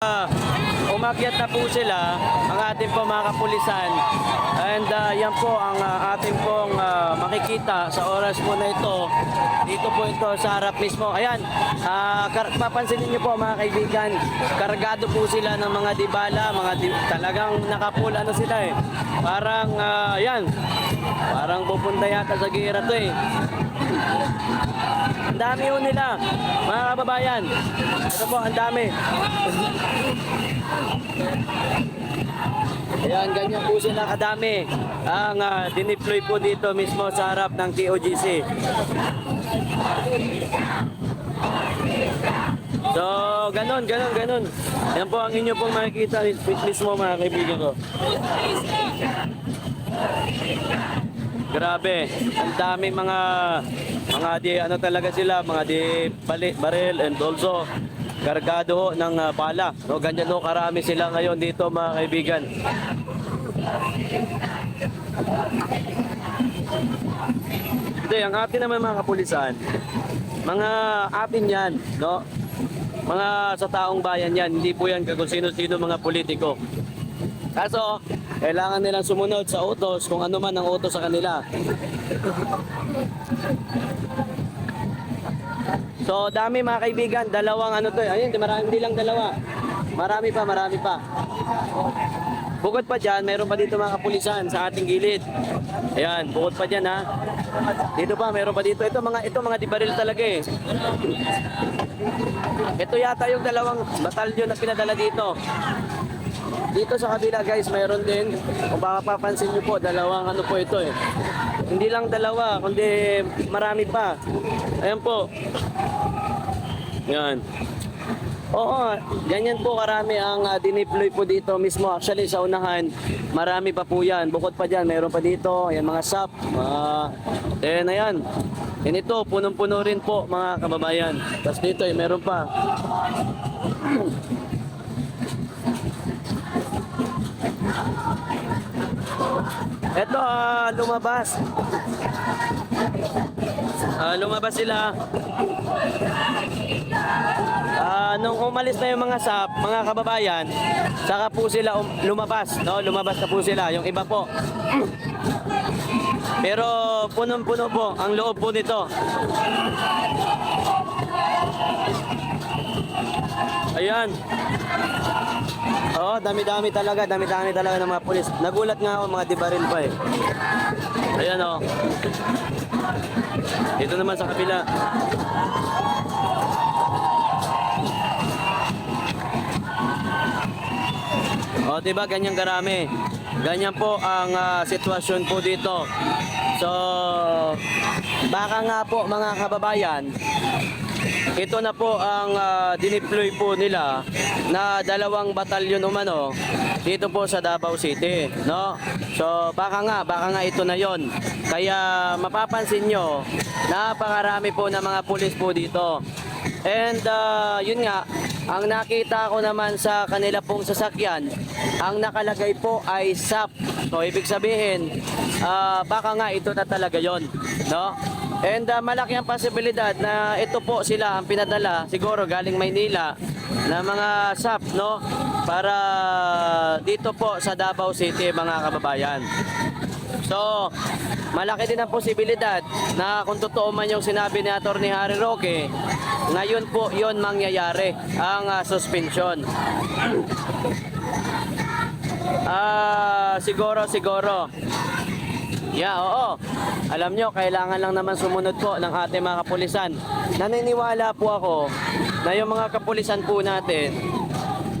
Ah, umakyat na po sila, ang ating po mga kapulisan. And ah, yan po ang ah, ating pong ah, makikita sa oras po na ito. Dito po ito sa harap mismo. Ayan, kar- papansinin niyo po mga kaibigan, kargado po sila ng mga dibala, mga di- talagang nakapul ano sila eh. Parang, ah, yan, parang pupunta yata sa gira to eh. Ang dami ho nila, mga kababayan. Ito po, ang dami. Ayan, ganyan po sila kadami. Ang uh, dineploy po dito mismo sa harap ng TOGC. So, ganon, ganon, ganon. Yan po ang inyo pong makikita mismo mga kaibigan ko. Grabe, ang daming mga mga di ano talaga sila, mga di bali, baril and also kargado ng ah, bala. No, ganyan ho karami sila ngayon dito mga kaibigan. Hindi, ang atin naman mga kapulisan, mga atin yan, no? Mga sa taong bayan yan, hindi po yan kung sino-sino mga politiko. Kaso, kailangan nilang sumunod sa utos kung ano man ang utos sa kanila. So, dami mga kaibigan, dalawang ano to, eh. ayun, marami hindi lang dalawa. Marami pa, marami pa. Bukod pa dyan, mayroon pa dito mga kapulisan sa ating gilid. Ayan, bukod pa dyan ha. Dito pa, mayroon pa dito. Ito mga, ito mga dibaril talaga eh. Ito yata yung dalawang batalyon na pinadala dito. Dito sa kabila guys, mayroon din. Kung baka papansin nyo po, dalawang ano po ito eh. Hindi lang dalawa, kundi marami pa. Ayan po. Yan. Oo, ganyan po karami ang uh, dineploy po dito mismo. Actually, sa unahan, marami pa po yan. Bukod pa dyan, mayroon pa dito. Ayan, mga SAP. Uh, eh, na yan. Ito, punong-puno rin po mga kababayan. Tapos dito, eh, meron pa. Ito, ah, lumabas. Ah, lumabas sila. Ah, nung umalis na yung mga sap, mga kababayan, saka po sila um- lumabas, no? Lumabas na po sila, yung iba po. Pero punong-puno po ang loob po nito. Ayan. Dami-dami talaga, dami-dami talaga ng mga pulis. Nagulat nga ako, mga dibaril pa eh. Ayan oh. Dito naman sa kabila. O, oh, diba, ganyan karami. Ganyan po ang ah, sitwasyon po dito. So, baka nga po mga kababayan, ito na po ang uh, dineploy po nila na dalawang batalyon umano dito po sa Davao City, no? So baka nga, baka nga ito na 'yon. Kaya mapapansin nyo, napakarami po ng mga pulis po dito. And uh, yun nga, ang nakita ko naman sa kanila pong sasakyan, ang nakalagay po ay SAP. So ibig sabihin, ah, baka nga ito na talaga 'yon, no? And uh, malaki ang posibilidad na ito po sila ang pinadala siguro galing Maynila na mga SAP no para dito po sa Davao City mga kababayan. So, malaki din ang posibilidad na kung totoo man yung sinabi ni Atty. Harry Roque, ngayon po yon mangyayari ang uh, suspension. Ah, siguro siguro. Yeah, oo. Alam nyo, kailangan lang naman sumunod po ng ating mga kapulisan. Naniniwala po ako na yung mga kapulisan po natin,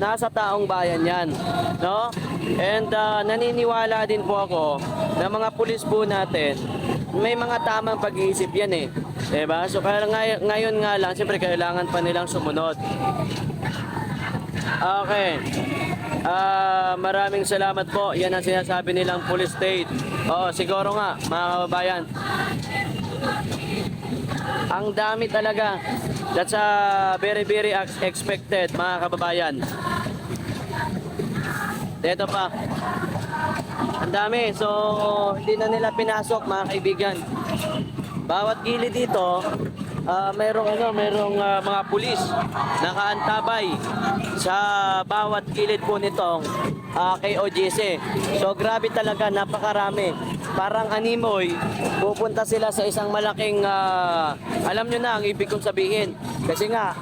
nasa taong bayan yan. No? And uh, naniniwala din po ako na mga pulis po natin, may mga tamang pag-iisip yan eh. Diba? So kaya ngay- ngayon nga lang, siyempre kailangan pa nilang sumunod. Okay. Ah, maraming salamat po. Yan ang sinasabi nilang police state. Oo, siguro nga, mga kababayan. Ang dami talaga. That's uh, very, very ex- expected, mga kababayan. Ito pa. Ang dami. So, hindi na nila pinasok, mga kaibigan. Bawat gilid dito, ah, mayroong ano, mayroong ah, mga pulis nakaantabay sa bawat gilid po nitong ah, KOGC. So grabe talaga, napakarami. Parang animoy, pupunta sila sa isang malaking, ah, alam nyo na ang ibig kong sabihin. Kasi nga,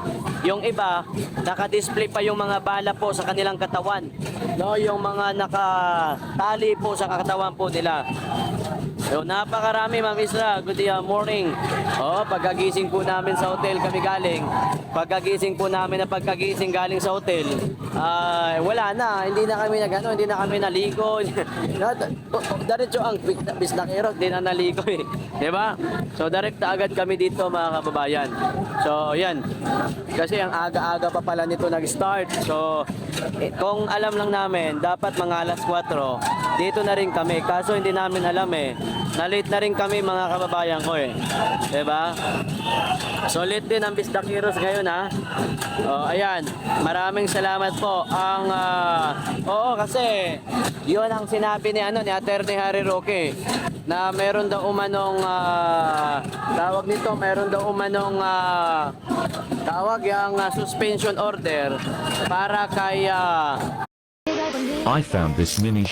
yung iba, naka-display pa yung mga bala po sa kanilang katawan. No, yung mga nakatali po sa katawan po nila. So, napakarami, Ma'am Isra. Good uh, morning. Oh, pagkagising po namin sa hotel kami galing. Pagkagising po namin na pagkagising galing sa hotel, ah, wala na. Hindi na kami nagano, hindi na kami naligo. Diretso ang bisnakero, hindi na naligo eh. 'Di ba? So, direct na agad kami dito, mga kababayan. So, yan. Kasi ang aga-aga pa pala nito nag-start. So, eh, kung alam lang namin, dapat mga alas 4, dito na rin kami. Kaso hindi namin alam eh. Na-late na rin kami mga kababayan ko eh. ba? So late din ang Bisdak Heroes ngayon ha. Oh, ayan. Maraming salamat po. Ang ah, Oo kasi 'yun ang sinabi ni ano ni Attorney Harry Roque na meron daw umanong ah, tawag nito, meron daw umanong ah, tawag yung ah, suspension order para kay I found this mini